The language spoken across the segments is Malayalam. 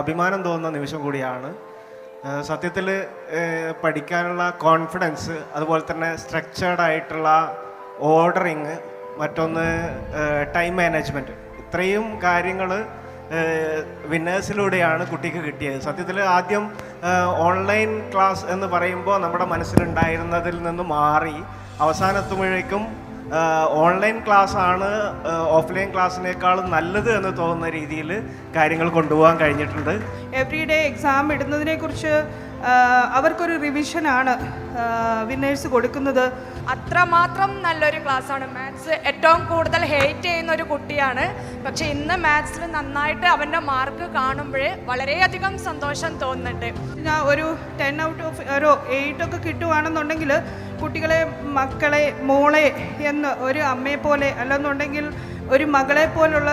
അഭിമാനം തോന്നുന്ന നിമിഷം കൂടിയാണ്. സത്യത്തിൽ പഠിക്കാനുള്ള കോൺഫിഡൻസ് അതുപോലെ തന്നെ സ്ട്രക്ചേർഡ് ആയിട്ടുള്ള ഓർഡറിങ് മറ്റൊന്ന് ടൈം മാനേജ്മെന്റ് ഇത്രയും കാര്യങ്ങൾ വിന്നേഴ്സിലൂടെയാണ് കുട്ടിക്ക് കിട്ടിയത്. സത്യത്തിൽ ആദ്യം ഓൺലൈൻ ക്ലാസ് എന്ന് പറയുമ്പോൾ നമ്മുടെ മനസ്സിലുണ്ടായിരുന്നതിൽ നിന്ന് മാറി അവസാനത്തുമ്പോഴേക്കും ഓൺലൈൻ ക്ലാസ് ആണ് ഓഫ്ലൈൻ ക്ലാസ്സിനേക്കാളും നല്ലത് എന്ന് തോന്നുന്ന രീതിയിൽ കാര്യങ്ങൾ കൊണ്ടുപോകാൻ കഴിഞ്ഞിട്ടുണ്ട്. എവറി ഡേ എക്സാം ഇടുന്നതിനെക്കുറിച്ച് അവർക്കൊരു റിവിഷനാണ് വിന്നേഴ്സ് കൊടുക്കുന്നത്. അത്രമാത്രം നല്ലൊരു ക്ലാസ്സാണ്. മാത്സ് ഏറ്റവും കൂടുതൽ ഹേറ്റ് ചെയ്യുന്ന ഒരു കുട്ടിയാണ്. പക്ഷെ ഇന്ന് മാത്സിൽ നന്നായിട്ട് അവന്റെ മാർക്ക് കാണുമ്പോഴേ വളരെയധികം സന്തോഷം തോന്നുന്നുണ്ട്. ഞാൻ ഒരു ടെൻ ഔട്ട് ഓഫ് ഒരു എയ്റ്റ് ഒക്കെ കിട്ടുവാണെന്നുണ്ടെങ്കിൽ കുട്ടികളെ മക്കളെ മോളെ എന്ന് ഒരു അമ്മയെ പോലെ അല്ലെന്നുണ്ടെങ്കിൽ ഒരു മകളെ പോലുള്ള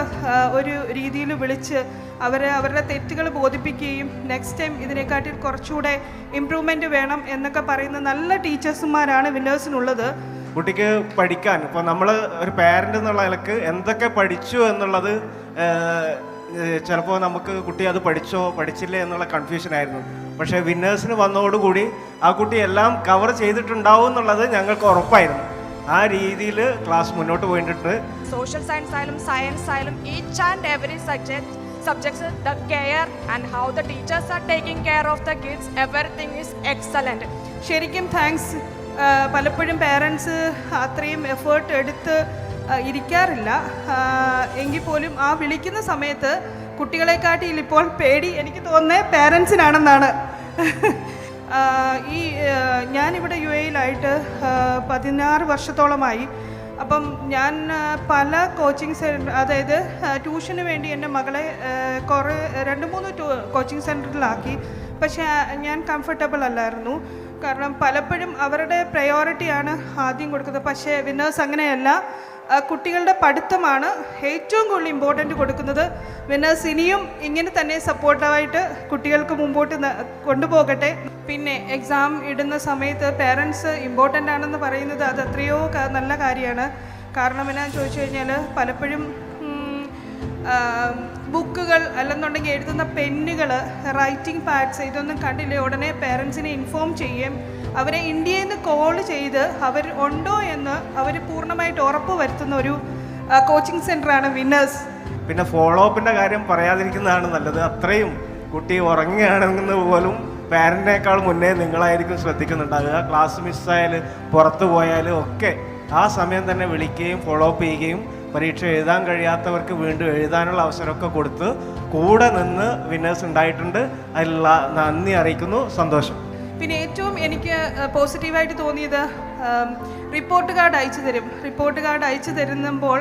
ഒരു രീതിയിൽ വിളിച്ച് അവരെ അവരുടെ തെറ്റുകൾ ബോധിപ്പിക്കുകയും നെക്സ്റ്റ് ടൈം ഇതിനെക്കാട്ടിൽ കുറച്ചുകൂടെ ഇമ്പ്രൂവ്മെന്റ് വേണം എന്നൊക്കെ പറയുന്ന നല്ല ടീച്ചേഴ്സുമാരാണ് വിന്നേഴ്സിനുള്ളത്. കുട്ടിക്ക് പഠിക്കാൻ ഇപ്പോൾ നമ്മൾ ഒരു പാരന്റ് എന്നുള്ള നിലയ്ക്ക് എന്തൊക്കെ പഠിച്ചു എന്നുള്ളത് ചിലപ്പോൾ നമുക്ക് കുട്ടി അത് പഠിച്ചോ പഠിച്ചില്ലേ എന്നുള്ള കൺഫ്യൂഷൻ ആയിരുന്നു. പക്ഷേ വിന്നേഴ്സിന് വന്നതോടുകൂടി ആ കുട്ടി എല്ലാം കവർ ചെയ്തിട്ടുണ്ടാവും എന്നുള്ളത് ഞങ്ങൾക്ക് ഉറപ്പായിരുന്നു. ആ രീതിയിൽ ക്ലാസ് മുന്നോട്ട് പോയിട്ടുണ്ട്. സോഷ്യൽ സയൻസ് ആയാലും സയൻസ് ആയാലും each and every subject subjects the care and how the teachers are taking care of the kids everything is excellent ശരിക്കും താങ്ക്സ് പലപ്പോഴും പേരൻസ് അത്രയും എഫേർട്ട് എടുത്ത് ഇരിക്കാറില്ല. എങ്കിൽ പോലും ആ വിളിക്കുന്ന സമയത്ത് കുട്ടികളെക്കാട്ടിയിൽ ഇപ്പോൾ പേടി എനിക്ക് തോന്നുന്നത് പേരൻസിനാണെന്നാണ് ഈ ഞാനിവിടെ യു എയിലായിട്ട് പതിനാറ് വർഷത്തോളമായി. അപ്പം ഞാൻ പല കോച്ചിങ് സെന്റർ അതായത് ട്യൂഷന് വേണ്ടി എന്റെ മകളെ കുറേ രണ്ട് മൂന്ന് ട്യൂ കോച്ചിങ് സെന്ററിലാക്കി. പക്ഷേ ഞാൻ കംഫർട്ടബിൾ അല്ലായിരുന്നു. കാരണം പലപ്പോഴും അവരുടെ പ്രയോറിറ്റിയാണ് ആദ്യം കൊടുക്കുന്നത്. പക്ഷേ വിന്നേഴ്സ് അങ്ങനെയല്ല. കുട്ടികളുടെ പഠിത്തമാണ് ഏറ്റവും കൂടുതൽ ഇമ്പോർട്ടന്റ് കൊടുക്കുന്നത്. വിനേഴ്സ് ഇനിയും ഇങ്ങനെ തന്നെ സപ്പോർട്ടായിട്ട് കുട്ടികൾക്ക് മുമ്പോട്ട് കൊണ്ടുപോകട്ടെ. പിന്നെ എക്സാം ഇടുന്ന സമയത്ത് പേരൻസ് ഇമ്പോർട്ടന്റ് ആണെന്ന് പറയുന്നത് അത് എത്രയോ നല്ല കാര്യമാണ്. കാരണം എന്നാന്ന് ചോദിച്ചു കഴിഞ്ഞാൽ പലപ്പോഴും ബുക്കുകൾ അല്ലെന്നുണ്ടെങ്കിൽ എഴുതുന്ന പെന്നുകൾ റൈറ്റിംഗ് പാഡ്സ് ഇതൊന്നും കണ്ടില്ലേ? ഉടനെ പേരൻസിനെ ഇൻഫോം ചെയ്യും. അവരെ ഇന്ത്യയിൽ നിന്ന് കോൾ ചെയ്ത് അവർ ഉണ്ടോ എന്ന് അവർ പൂർണമായിട്ട് ഉറപ്പ് വരുത്തുന്ന ഒരു കോച്ചിങ് സെന്ററാണ് വിന്നേഴ്സ് പിന്നെ ഫോളോ അപ്പിന്റെ കാര്യം പറയാതിരിക്കുന്നതാണ് നല്ലത്. അത്രയും കുട്ടി ഉറങ്ങുകയാണെന്ന് പോലും പാരന്റിനേക്കാൾ മുന്നേ നിങ്ങളായിരിക്കും ശ്രദ്ധിക്കുന്നുണ്ടാകുക. ക്ലാസ് മിസ്സായാൽ പുറത്തു പോയാലും ഒക്കെ ആ സമയം തന്നെ വിളിക്കുകയും ഫോളോ അപ്പ് ചെയ്യുകയും പരീക്ഷ എഴുതാൻ കഴിയാത്തവർക്ക് വീണ്ടും എഴുതാനുള്ള അവസരമൊക്കെ കൊടുത്ത് കൂടെ നിന്ന് വിന്നേഴ്സ് ഉണ്ടായിട്ടുണ്ട്. അതിലുള്ള നന്ദി അറിയിക്കുന്നു. സന്തോഷം. പിന്നെ ഏറ്റവും എനിക്ക് പോസിറ്റീവായിട്ട് തോന്നിയത് റിപ്പോർട്ട് കാർഡ് അയച്ചു തരും. റിപ്പോർട്ട് കാർഡ് അയച്ചു തരുമ്പോൾ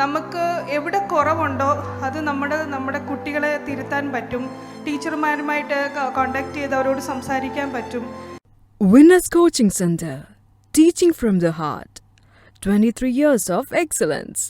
നമുക്ക് എവിടെ കുറവുണ്ടോ അത് നമ്മുടെ നമ്മുടെ കുട്ടികളെ തിരുത്താൻ പറ്റും. ടീച്ചർമാരുമായിട്ട് കോണ്ടാക്ട് ചെയ്ത് അവരോട് സംസാരിക്കാൻ പറ്റും. Winners coaching centre teaching from the heart 23 years of excellence.